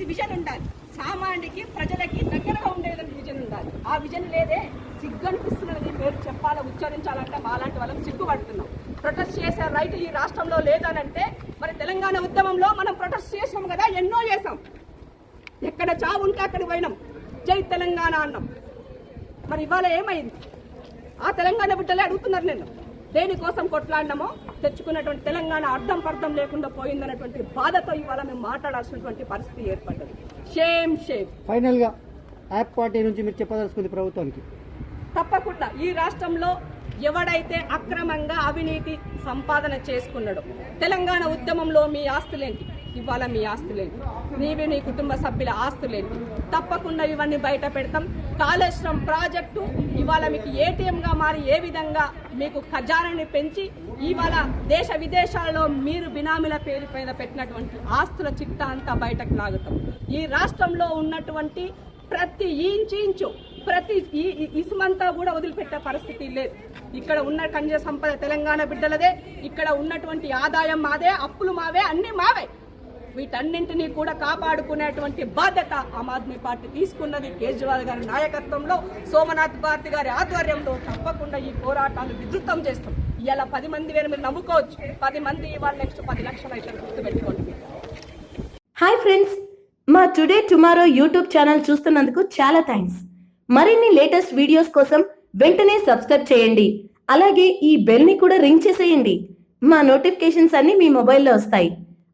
అది విజన్ ఉండాలి. సామాన్యుడికి ప్రజలకి దగ్గరగా ఉండేదని విజన్ ఉండాలి. ఆ విజన్ లేదే సిగ్గు అనిపిస్తున్నది పేరు చెప్పాలా ఉచ్చరించాలంటే మాలాంటి వాళ్ళకి సిగ్గుపడుతున్నాం. ప్రొటెస్ట్ చేసే రైట్ ఈ రాష్ట్రంలో లేదనంటే మరి తెలంగాణ ఉద్యమంలో మనం ప్రొటెస్ట్ చేసాం కదా ఎన్నో చేసాం ఎక్కడ చావు ఉంటే అక్కడ పోయినాం. జై తెలంగాణ అన్నాం. మరి ఇవాళ ఏమైంది? ఆ తెలంగాణ బిడ్డలే అడుగుతున్నారు నేను దేనికోసం కొట్లాడినామో? తెచ్చుకున్నటువంటి తెలంగాణ అర్థం పర్థం లేకుండా పోయిందన్నటువంటి బాధతో ఇవాళ మేము మాట్లాడాల్సినటువంటి పరిస్థితి ఏర్పడ్డది. షేమ్ షేమ్ ఫైనల్గా యాప్ పార్టీ నుంచి మీరు చెప్పదలుచుకుంది ప్రభుత్వానికి. తప్పకుండా ఈ రాష్ట్రంలో ఎవడైతే అక్రమంగా అవినీతి సంపాదన చేసుకున్నాడో తెలంగాణ ఉద్యమంలో మీ ఆస్తులేంటి? ఇవాళ మీ ఆస్తులేంటి నీవి నీ కుటుంబ సభ్యుల ఆస్తులేంటి తప్పకుండా ఇవన్నీ బయట పెడతాం. కాళేశ్వరం ప్రాజెక్టు ఇవాళ మీకు ఏటీఎంగా మారి ఏ విధంగా మీకు ఖజానాని పెంచి ఇవాళ దేశ విదేశాలలో మీరు బినామీల పేరు పైన పెట్టినటువంటి ఆస్తుల చిట్టా అంతా బయటకు లాగుతాం. ఈ రాష్ట్రంలో ఉన్నటువంటి ప్రతి ఇంచు ఇంచు ప్రతి ఈ- ఇసుమంతా కూడా వదిలిపెట్టే పరిస్థితి లేదు. ఇక్కడ ఉన్న ఖనిజ సంపద తెలంగాణ బిడ్డలదే ఇక్కడ ఉన్నటువంటి ఆదాయం మాదే అప్పులు మావే అన్నీ మావే. వీటన్నింటినీ కూడా కాపాడుకునేటువంటి బాధ్యత ఆమ్ ఆద్మీ పార్టీ తీసుకున్నది కేజ్రీవాల్ గారి నాయకత్వంలో. సోమనాథ్ భారతి గారి ఆధ్వర్యంలో తప్పకుండా ఈ పోరాటాలు విధృతం చేస్తాం. ఇలా పది మంది వేరు మీరు నమ్ముకోవచ్చు. పది మంది ఇవాళ నెక్స్ట్ పది లక్షలు అయితే గుర్తుపెట్టుకోండి. హాయ్ ఫ్రెండ్స్ మా టుడే టుమారో యూట్యూబ్ ఛానల్ చూస్తున్నందుకు చాలా థ్యాంక్స్. మరిన్ని లేటెస్ట్ వీడియోస్ కోసం వెంటనే సబ్స్క్రైబ్ చేయండి. అలాగే ఈ బెల్ని కూడా రింగ్ చేసేయండి. మా నోటిఫికేషన్స్ అన్ని మీ మొబైల్లో వస్తాయి.